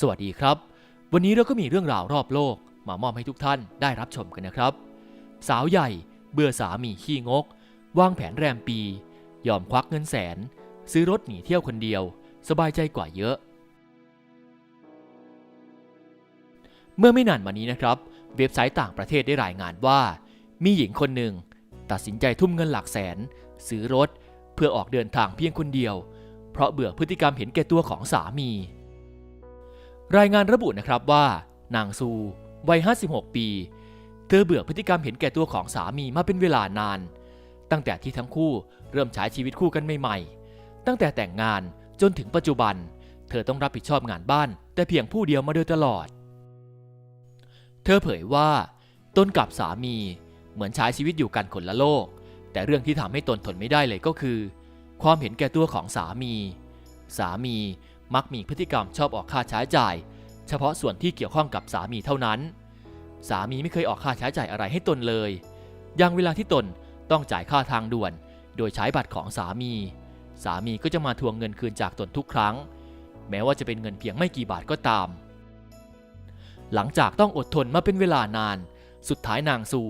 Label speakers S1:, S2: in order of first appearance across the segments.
S1: สวัสดีครับ วันนี้เราก็มีเรื่องราวรอบโลก มามอบให้ทุกท่านได้รับชมกันนะครับ สาวใหญ่ เบื่อสามีขี้งก วางแผนแรมปี ยอมควักเงินแสน ซื้อรถหนีเที่ยวคนเดียว สบายใจกว่าเยอะ เมื่อไม่นานมานี้นะครับ เว็บไซต์ต่างประเทศได้รายงานว่า มีหญิงคนหนึ่ง ตัดสินใจทุ่มเงินหลักแสน ซื้อรถ เพื่อออกเดินทางเพียงคนเดียว เพราะเบื่อพฤติกรรมเห็นแก่ตัวของสามี รายงานระบุนะครับว่านางซูวัย 56 ปี เธอเบื่อพฤติกรรมเห็นแก่ตัวของสามีมาเป็นเวลานาน ตั้งแต่ที่ทั้งคู่เริ่มใช้ชีวิตคู่กันใหม่ๆ ตั้งแต่แต่งงานจนถึงปัจจุบัน เธอต้องรับผิดชอบงานบ้าน แต่เพียงผู้เดียวมาโดยตลอด เธอเผยว่า ตนกับสามีเหมือนใช้ชีวิตอยู่กันคนละโลก แต่เรื่องที่ทำให้ตนทนไม่ได้เลยก็คือ ความเห็นแก่ตัวของสามี สามี มักมีพฤติกรรมชอบออกค่าใช้จ่าย เฉพาะส่วนที่เกี่ยวข้องกับสามีเท่านั้น สามีไม่เคยออกค่าใช้จ่ายอะไรให้ตนเลย อย่างเวลาที่ตนต้องจ่ายค่าทางด่วน โดยใช้บัตรของสามี สามีก็จะมาทวงเงินคืนจากตนทุกครั้ง แม้ว่าจะเป็นเงินเพียงไม่กี่บาทก็ตาม หลังจากต้องอดทนมาเป็นเวลานาน สุดท้ายนางซู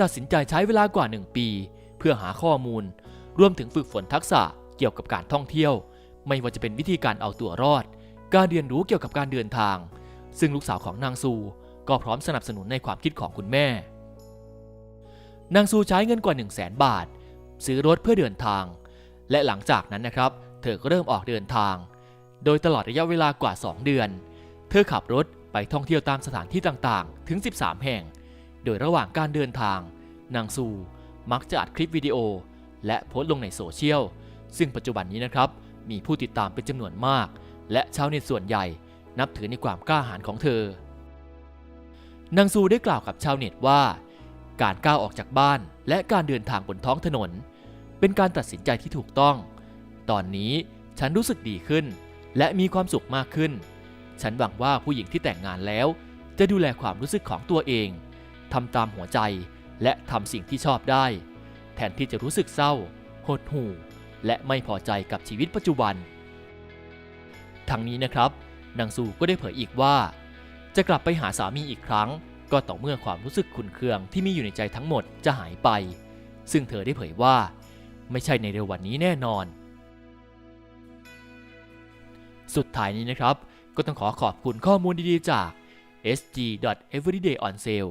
S1: ตัดสินใจใช้เวลากว่าหนึ่งปี เพื่อหาข้อมูล รวมถึงฝึกฝนทักษะเกี่ยวกับการท่องเที่ยว ไม่ว่าจะเป็นวิธีการเอาตัวรอด การเรียนรู้เกี่ยวกับการเดินทาง ซึ่งลูกสาวของนางซูก็พร้อมสนับสนุนในความคิดของคุณแม่ นางซูใช้เงินกว่า 1 0 0 0 0แสนบาท ซื้อรถเพื่อเดินทาง และหลังจากนั้นนะครับ เธอก็เริ่มออกเดินทาง โดยตลอดระยะเวลากว่า 2 เดือน เธอขับรถไปท่องเที่ยวตามสถานที่ต่างๆ ถึง 13 แห่ง โดยระหว่างการเดินทาง นางซูมักจะอัดคลิปวิดีโอ และโพสต์ลงในโซเชียล ซึ่งปัจจุบันนี้นะครับ มีผู้ติดตามเป็นจำนวนมาก และชาวเน็ตส่วนใหญ่นับถือในความกล้าหาญของเธอ นางซูได้กล่าวกับชาวเน็ตว่า การก้าวออกจากบ้านและการเดินทางบนท้องถนน เป็นการตัดสินใจที่ถูกต้อง ตอนนี้ฉันรู้สึกดีขึ้น และมีความสุขมากขึ้น ฉันหวังว่าผู้หญิงที่แต่งงานแล้ว จะดูแลความรู้สึกของตัวเองทำตามหัวใจและทำสิ่งที่ชอบได้ แทนที่จะรู้สึกเศร้า หดหู่ และไม่พอใจกับชีวิตปัจจุบัน ทั้งนี้นะครับนางซูก็ได้เผยอีกว่า จะกลับไปหาสามีอีกครั้ง ก็ต่อเมื่อความรู้สึกขุนเคืองที่มีอยู่ในใจทั้งหมดจะหายไป ซึ่งเธอได้เผยว่า ไม่ใช่ในเร็ววันนี้แน่นอน สุดท้ายนี้นะครับ ก็ต้องขอขอบคุณข้อมูลดีๆจาก sg.everydayonsale